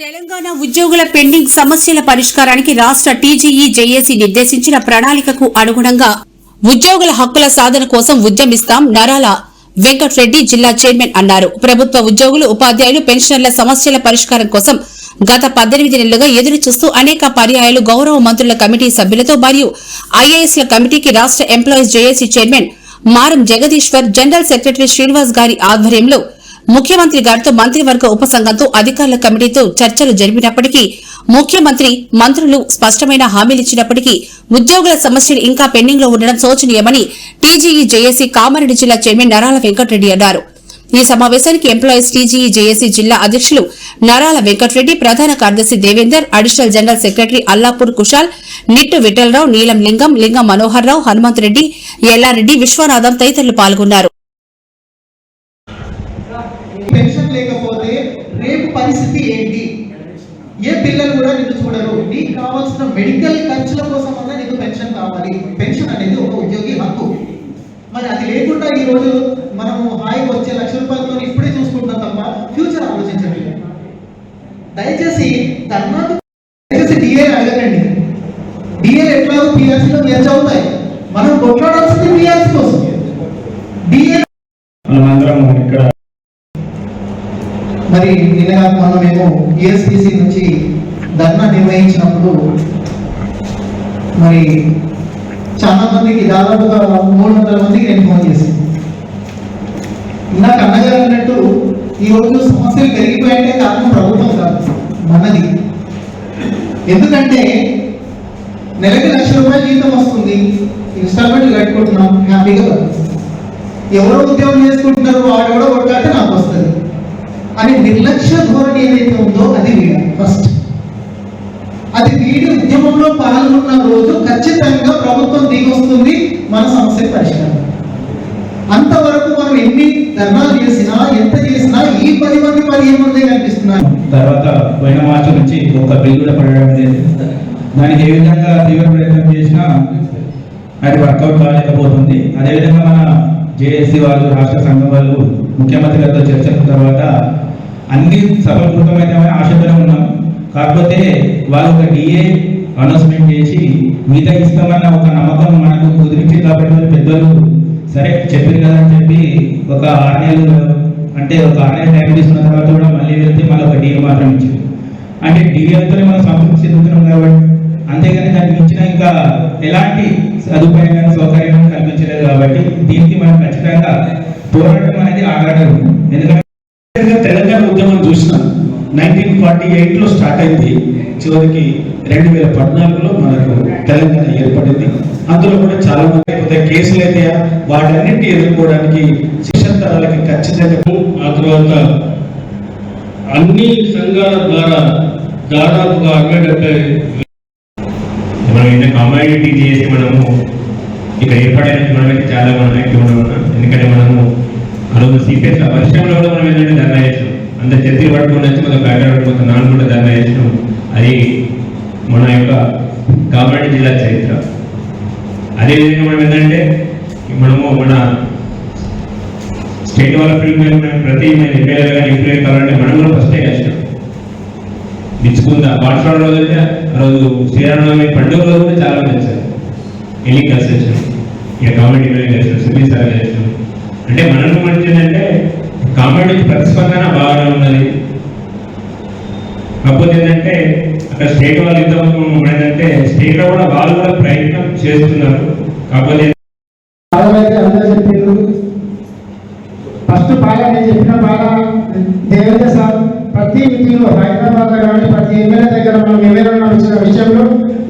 తెలంగాణ ఉద్యోగుల పెండింగ్ సమస్యల పరిష్కారానికి రాష్ట్ర టీజీఈ జేఏసీ నిర్దేశించిన ప్రణాళికకు అనుగుణంగా ఉద్యోగుల హక్కుల సాధన కోసం ఉద్యమిస్తాం నరాల వెంకట్రెడ్డి జిల్లా చైర్మన్ అన్నారు. ప్రభుత్వ ఉద్యోగులు ఉపాధ్యాయులు పెన్షనర్ల సమస్యల పరిష్కారం కోసం గత పద్దెనిమిది నెలలుగా ఎదురు చూస్తూ అనేక పర్యాయాలు గౌరవ మంత్రుల కమిటీ సభ్యులతో మరియు ఐఏఎస్ల కమిటీకి రాష్ట్ర ఎంప్లాయీస్ జేఏసీ చైర్మన్ మారం జగదీశ్వర్ జనరల్ సెక్రటరీ శ్రీనివాస్ గారి ఆధ్వర్యంలో ముఖ్యమంత్రి గారితో మంత్రివర్గ ఉపసంఘంతో అధికారుల కమిటీతో చర్చలు జరిపినప్పటికీ ముఖ్యమంత్రి మంత్రులు స్పష్టమైన హామీలిచ్చినప్పటికీ ఉద్యోగుల సమస్యలు ఇంకా పెండింగ్లో ఉండడం శోచనీయమని టీజీఈ జేఏసీ కామారెడ్డి జిల్లా చైర్మన్ నరాల వెంకటరెడ్డి అన్నారు. ఈ సమావేశానికి ఎంప్లాయీస్ టీజీఈ జేఏసీ జిల్లా అధ్యక్షులు నరాల వెంకటరెడ్డి ప్రధాన కార్యదర్శి Devender additional general secretary Allapur Kushal Nittu Vithalrao Neelam లింగం లింగం మనోహర్ రావు హనుమంతరెడ్డి ఎల్లారెడ్డి విశ్వనాథం తదితరులు పాల్గొన్నారు పెన్షన్ లేకపోతే రేపు పరిస్థితి ఏంటి ఏ పిల్లలు కూడా నిన్ను చూడరు నీకు కావాల్సిన మెడికల్ ఖర్చుల కోసం అన్నా నీకు పెన్షన్ కావాలి. పెన్షన్ అనేది ఒక ఉద్యోగి హక్కు. మరి అది లేకుండా ఈ రోజు మనము హాయిగా వచ్చే లక్ష రూపాయలతో ఇప్పుడే చూసుకుంటాం తప్ప ఫ్యూచర్ ఆలోచించండి దయచేసి దయచేసి డిఏ ఎట్లా పిఆర్సీలో మెర్జ్ అవుతాయి. మనం కొట్లాడాల్సింది పిఆర్సీ కోసం. డిఏ మనమందరం ఇక్కడ మరి నిన్న మొన్న మేము యుఎస్పిసి నుంచి ధర్నా నిర్వహించినప్పుడు మరి చాలా మందికి దాదాపుగా మూడు వందల మందికి నేను ఫోన్ చేశాను. ఇందాక అన్నగారు అన్నట్టు ఈ రోజు సమస్యలు పెరిగిపోయాయంటే కారణం ప్రభుత్వం కాదు మనది. ఎందుకంటే నెలకి లక్ష రూపాయల జీతం వస్తుంది ఇన్స్టాల్మెంట్లు కట్టుకుంటున్నాం హ్యాపీగా ఎవరో ఉద్యోగం చేసుకుంటున్నారు వాడెవడో కొట్టాలంటే నాకు వస్తుంది. అని నిర్లక్ష్య ధోరణి ఏదైతే ఉందో అది వీడ ఫస్ట్ అది వీడి ఉద్యమంలో పాల్గొన్న రోజు ఖచ్చితంగా ప్రభుత్వం దిగొస్తుంది మన సమస్య పరిష్కారం. అంతవరకు మనం ఎన్ని ధర్నాలు చేసినా ఎంత చేసినా ఈ పది మంది పదిహేను మంది కనిపిస్తున్నారు తర్వాత పోయిన మార్చి నుంచి ఒక బిల్ కూడా పడడం లేదు. దానికి ఏ విధంగా తీవ్ర ప్రయత్నం చేసినా అది వర్కౌట్ కాలేకపోతుంది. అదేవిధంగా మన జేఏసీ వాళ్ళు రాష్ట్ర సంఘం వాళ్ళు ముఖ్యమంత్రి గారితో చర్చల తర్వాత అన్ని సఫలీకృతమైతే ఆశతోనే ఉన్నాం. కాకపోతే వాళ్ళు ఒక డిఏ అనౌన్స్మెంట్ చేసి మిగతా ఇస్తామన్న ఒక నమ్మకం మనకు కుదిరించి కాబట్టి మరి పెద్దలు సరే చెప్పారు కదా అని చెప్పి ఒక ఆరు నెలలు అంటే ఒక ఆరు నెలలు టైం తీసుకున్న తర్వాత కూడా మళ్ళీ వెళ్తే మళ్ళీ ఒక డిఏ మాత్రం ఇచ్చారు. అంటే డిఏతోనే మనం సంతృప్తి చెందుతున్నాం కాబట్టి అంతేగాని దానికి మించిన ఇంకా ఎలాంటి సదుపాయం కానీ సౌకర్యం కల్పించలేదు కాబట్టి దీనికి మనం ఖచ్చితంగా పోరాటం అనేది ఆగడం ఎందుకంటే నైన్టీన్ ఫార్టీ ఎయిట్లో స్టార్ట్ అయింది. చివరికి రెండు వేల పద్నాలుగులో మనకు తెలంగాణ ఏర్పడింది. అందులో కూడా చాలా మంది కొద్దిగా కేసులు అయితే వాటన్నింటినీ ఎదుర్కోవడానికి శిక్షణ తరాలకి ఖచ్చితంగా ఆ తర్వాత అన్ని సంఘాల ద్వారా దాదాపుగా అరవై డెబ్బై మనం ఏంటంటే కమ్యూనిటీ చేసి మనము ఇక్కడ ఏర్పడడానికి మనమైతే చాలా మనం యాక్టివ్ ఉన్నాం. ఎందుకంటే మనము ఆ రోజు సిపిఎస్ వర్షంలో కూడా మనం ఏంటంటే ధర్నా చేస్తాం అంత చెత్తి పట్టుకుని వచ్చి మన బ్యాక్గ్రౌండ్ మొత్తం నాన్న కూడా ధర్నా చేసినాం? అది మన యొక్క కామారెడ్డి జిల్లా చరిత్ర. అదేవిధంగా మనం ఏంటంటే మనము మన స్టేట్ వాళ్ళ ఫీల్డ్ ప్రతి మేము ఎమ్మెల్యే కానీ ఎంప్లాయీ కావాలంటే మనం కూడా ఫస్టే చేసినాం మెచ్చుకుందా పాఠశాల రోజు అయితే ఆ రోజు శ్రీరామనవమి పండుగ రోజు కూడా చాలా మంది వచ్చారు. ఎన్ని కలిసి వచ్చాం. ఇక కామెడీ కలిసి సుధీర్ సార్ కలిసి అంటే మనకు మంచి ఏంటంటే కాబట్టి ప్రతిస్పందన బాగానే ఉన్నది. కాకపోతే ఏంటంటే అక్కడ స్టేట్ వాళ్ళు ఇంతవరకు ఏంటంటే స్టేట్లో కూడా వాళ్ళు కూడా ప్రయత్నం చేస్తున్నారు. కాకపోతే ఫస్ట్ బాగా నేను చెప్పిన బాగా దేవేంద్ర సార్ ప్రతి మీటింగ్లో హైదరాబాద్ కానీ ప్రతి ఎమ్మెల్యే దగ్గర మనం ఎమ్మెల్యే వచ్చిన విషయంలో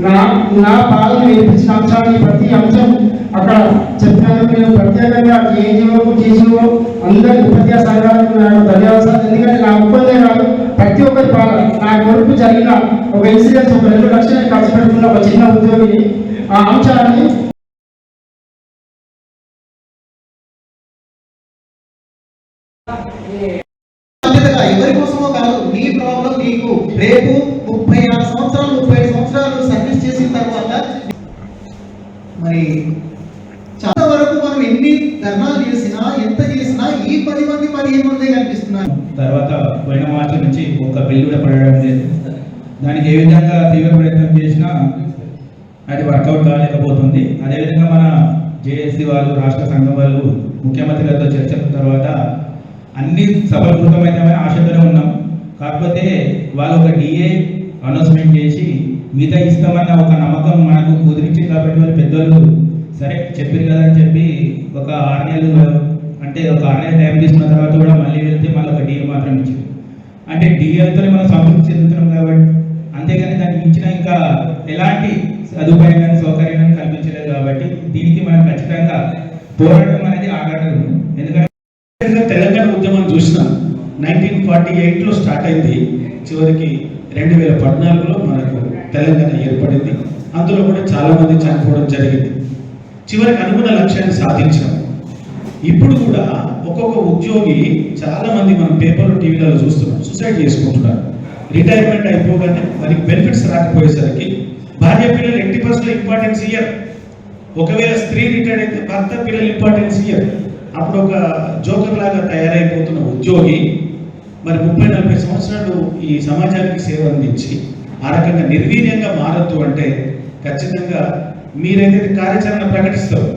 నా నా బాధను వినిపించిన అంశాన్ని ప్రతి అంశం అక్కడ చెప్పినందుకు నేను ప్రత్యేకంగా ఏ ఏజీఓ చేసినో అందరి ఉపాధ్యాయ సంఘాలకు నాకు ధన్యవాదాలు. ఎందుకంటే నా ఒక్కదే కాదు ప్రతి ఒక్కరి పాలన. నా కొరకు జరిగిన ఒక ఇన్సిడెంట్ ఒక రెండు లక్షలు ఖర్చు పెడుతున్న ఒక చిన్న ఉద్యోగిని ఆ అంశాన్ని ఎవరి కోసమో కాదు నీ ప్రాబ్లం నీకు రేపు ముప్పై ఆరు సంవత్సరాలు ముప్పై ఐదు సంవత్సరాలు సర్వీస్ చేసిన తర్వాత మరి చాలా వరకు మనం ఎన్ని ధర్నాలు చేసినా ఎంత తర్వాత పోయిన మార్చి నుంచి ఒక బిల్లు కూడా పడడం లేదు. దానికి ఏ విధంగా తీవ్ర ప్రయత్నం చేసినా అది వర్కౌట్ కాలేకపోతుంది. అదేవిధంగా మన జేఏసీ వాళ్ళు రాష్ట్ర సంఘం వాళ్ళు ముఖ్యమంత్రి గారితో చర్చల తర్వాత అన్ని సఫలీకృతమైతే ఆశతోనే ఉన్నాం. కాకపోతే వాళ్ళు ఒక డిఏ అనౌన్స్మెంట్ చేసి మిగతా ఇస్తామన్న ఒక నమ్మకం మనకు కుదిరించింది కాబట్టి వాళ్ళు పెద్దోళ్ళు సరే చెప్పారు కదా అని చెప్పి ఒక ఆరు నెలలు అంటే ఒక ఆరు టైం తీసుకున్న తర్వాత కూడా మళ్ళీ వెళ్తే మళ్ళీ ఒక డిఏ మాత్రం ఇచ్చింది అంటే డిఏలతో మనం సంతృప్తి చెందుతున్నాం కాబట్టి అంతేగాని దానికి ఇచ్చిన ఇంకా ఎలాంటి సదుపాయం కానీ సౌకర్యం కానీ కల్పించలేదు కాబట్టి దీనికి మనం ఖచ్చితంగా పోరాటం అనేది ఆగడం ఎందుకంటే తెలంగాణ ఉద్యమం చూసినాం నైన్టీన్ ఫార్టీ ఎయిట్లో స్టార్ట్ అయింది. చివరికి రెండు వేల పద్నాలుగులో మనకు తెలంగాణ ఏర్పడింది. అందులో కూడా చాలామంది చనిపోవడం జరిగింది. చివరికి అనుకున్న లక్ష్యాన్ని సాధించాం. ఇప్పుడు కూడా ఒక్కొక్క ఉద్యోగి చాలా మంది మనం పేపర్లు టీవీలలో చూస్తున్నాం సూసైడ్ చేసుకుంటున్నారు. రిటైర్మెంట్ అయిపోగానే వారికి బెనిఫిట్స్ రాకపోయేసరికి భార్య పిల్లలు ఎట్టి పర్సెంట్ ఇంపార్టెన్స్ ఇయ్యరు. ఒకవేళ స్త్రీ రిటైర్డ్ అయితే భర్త పిల్లలు ఇంపార్టెన్స్ ఇయ్యరు. అప్పుడు ఒక జోకర్ లాగా తయారైపోతున్న ఉద్యోగి మరి ముప్పై నలభై సంవత్సరాలు ఈ సమాజానికి సేవ అందించి ఆ రకంగా నిర్వీర్యంగా మారద్దు అంటే ఖచ్చితంగా మీరేదైతే కార్యాచరణ ప్రకటిస్తారు.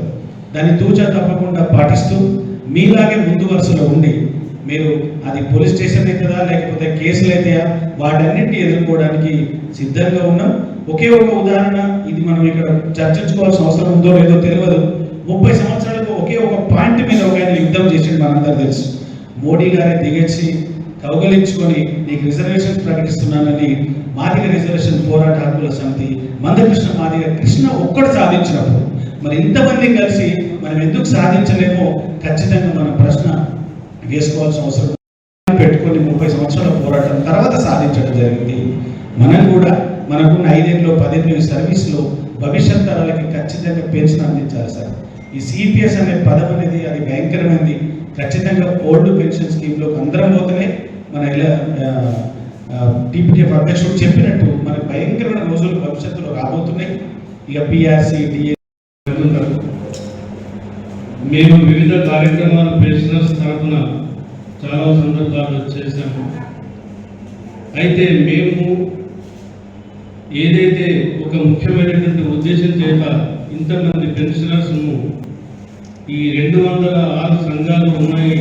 దాన్ని తూచా తప్పకుండా పాటిస్తూ మీలాగే ముందు వరుసలో ఉండి మీరు అది పోలీస్ స్టేషన్ అవుతుందా లేకపోతే కేసులు అవుతాయా వాటన్నిటిని ఎదుర్కోవడానికి సిద్ధంగా ఉన్నాం. ఒకే ఒక ఉదాహరణ ఇది మనం ఇక్కడ చర్చించుకోవాల్సిన అవసరం ఉందో లేదో తెలియదు. ముప్పై సంవత్సరాలకు ఒకే ఒక పాయింట్ మీద ఒక ఆయన యుద్ధం చేసింది మనందరూ తెలుసు. మోడీ గారే దిగేసి కౌగలించుకొని నీకు రిజర్వేషన్ ప్రకటిస్తున్నానని మాదిగ రిజర్వేషన్ పోరాట హక్కుల సమితి మందకృష్ణ మాదిగ కృష్ణ ఒక్కడు సాధించినప్పుడు మరి ఇంతమంది కలిసి మనం ఎందుకు సాధించలేమో ఖచ్చితంగా మన ప్రశ్న వేసుకోవాల్సిన అవసరం పెట్టుకొని ముప్పై సంవత్సరాల పోరాటం తర్వాత సాధించడం జరిగింది. మనం కూడా మనకున్న ఐదేళ్ళు పదిహేను సర్వీస్లో భవిష్యత్ తరాలకి ఖచ్చితంగా పెన్షన్ అందించాలి సార్. ఈ సిపిఎస్ అనే పదం అనేది అది భయంకరమైనది ఖచ్చితంగా ఓల్డ్ పెన్షన్ స్కీమ్లో అందరం పోతేనే మన ఇలా టీపీటీఎఫ్ అధ్యక్షుడు చెప్పినట్టు మన భయంకరమైన రోజులు భవిష్యత్తులో రాబోతున్నాయి. ఇక పిఆర్సీ డిఏ మేము వివిధ కార్యక్రమాలు పెన్షనర్స్ తరఫున చాలా సందర్భాలు చేశాము. అయితే మేము ఏదైతే ఒక ముఖ్యమైనటువంటి ఉద్దేశం చేత ఇంతమంది పెన్షనర్స్ను ఈ రెండు వందల ఆరు సంఘాలు ఉన్నాయి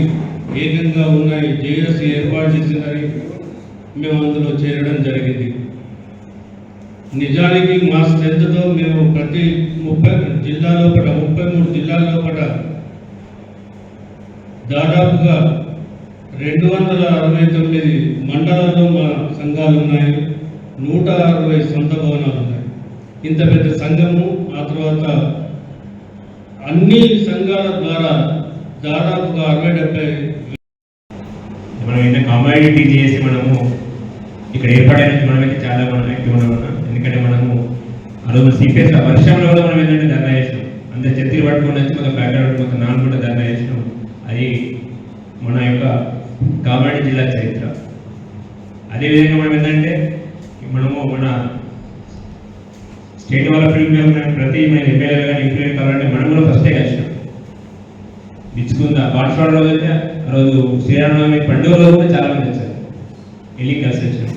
ఏకంగా ఉన్నాయి జేఎస్సీ ఏర్పాటు చేసిందని మేము అందులో చేరడం జరిగింది. నిజానికి మా స్ట్రెంత్తో మేము ప్రతి ముప్పై జిల్లా లోపల ముప్పై మూడు జిల్లాల లోపల దాదాపుగా రెండు వందల అరవై తొమ్మిది మండలాల్లో మా సంఘాలు ఉన్నాయి నూట అరవై సొంత భవనాలు ఉన్నాయి ఇంత పెద్ద సంఘము ఆ తర్వాత అన్ని సంఘాల ద్వారా దాదాపుగా అరవై డెబ్బై మనం ఏంటంటే కమాడిటీ చేసి మనము ఇక్కడ ఏర్పడడానికి మనమైతే చాలా మనం యాక్టివ్ ఉన్నాం ఎందుకంటే మనము ఆ రోజు సిపిఎస్ వర్షంలో కూడా మనం ఏంటంటే ధర్నా చేసినాం. అంత చెత్తిలు పట్టుకొని వచ్చి మన బ్యాక్గ్రౌండ్ మొత్తం నాన్న కూడా ధర్నా చేసినాం. అది మన యొక్క కామారెడ్డి జిల్లా చరిత్ర. అదేవిధంగా మనం ఏంటంటే మనము మన స్టేట్ డెవలప్మెంట్ మేము ప్రతి మన ఎమ్మెల్యేలు కానీ ఇంప్లిమెంట్ కావాలంటే మనం కూడా ఫస్టే కలిసినాం. మెచ్చుకుందా పాఠశాల రోజు అయితే ఆ రోజు శ్రీరామనవమి పండుగ రోజు కూడా చాలా మంది వచ్చారు. వెళ్ళి కలిసి వచ్చాం.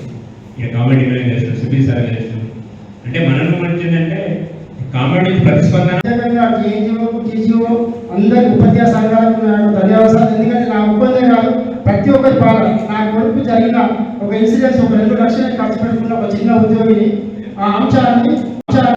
ఇక కామెడీ మేము చేస్తాం సుబీ సార్ చేస్తాం అంటే మనల్ని మంచి ఏంటంటే కామెడీ ప్రతిస్పందన. ప్రత్యేకంగా టీజీఓ అందరి ఉపాధ్యాయ సంఘాలకు నాకు ధన్యవాదాలు. ఎందుకంటే నా ఒప్పందే కాదు ప్రతి ఒక్కరి పాలన. నా కొడుకు జరిగిన ఒక ఇన్సిడెంట్స్ ఒక రెండు లక్షలు ఖర్చు పెట్టుకున్న ఒక చిన్న ఉద్యోగిని ఆ అంశాన్ని